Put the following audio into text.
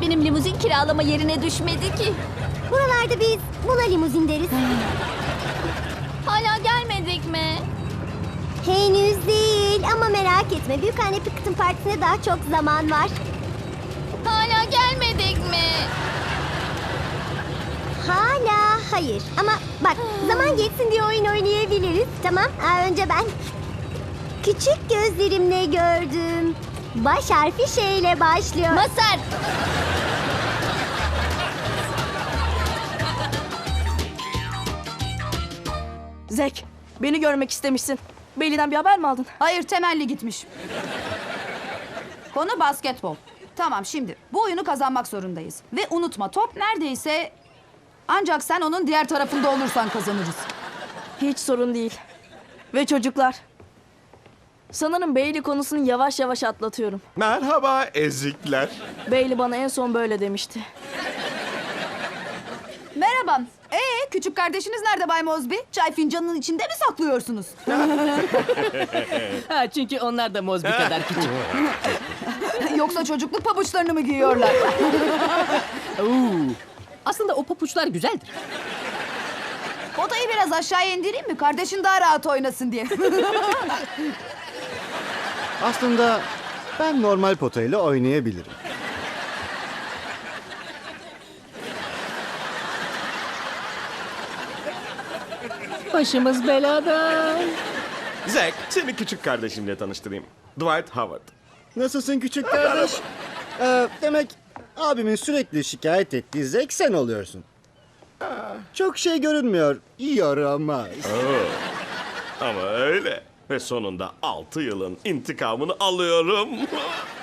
benim limuzin kiralama yerine düşmedi ki. Buralarda biz buna limuzin deriz. Hala gelmedik mi? Henüz değil ama merak etme. Büyük anne Pickett'ın partisine daha çok zaman var. Hala gelmedik mi? Hala hayır. Ama bak zaman geçsin diye oyun oynayabiliriz. Tamam. Aa, önce ben küçük gözlerimle gördüm. Baş harfi şeyle başlıyor. Masar! Zek, beni görmek istemişsin. Beyli'den bir haber mi aldın? Hayır temelli gitmiş. Konu basketbol. Tamam şimdi bu oyunu kazanmak zorundayız. Ve unutma top neredeyse ancak sen onun diğer tarafında olursan kazanırız. Hiç sorun değil. Ve çocuklar. Sanırım Bailey konusunu yavaş yavaş atlatıyorum. Merhaba ezikler. Bailey bana en son böyle demişti. Merhaba. Ee küçük kardeşiniz nerede Bay Mosby? Çay fincanının içinde mi saklıyorsunuz? Ha, çünkü onlar da Mozbi kadar küçük. Yoksa çocukluk pabuçlarını mı giyiyorlar? Aslında o papuçlar güzeldir. Potayı biraz aşağıya indireyim mi? Kardeşin daha rahat oynasın diye. Aslında ben normal potayla oynayabilirim. Başımız belada. Zack, seni küçük kardeşimle tanıştırayım. Dwight Howard. Nasılsın küçük kardeş? Ee, demek abimin sürekli şikayet ettiği zek sen oluyorsun. Çok şey görünmüyor. Yaramaz. Ama öyle. Ve sonunda 6 yılın intikamını alıyorum.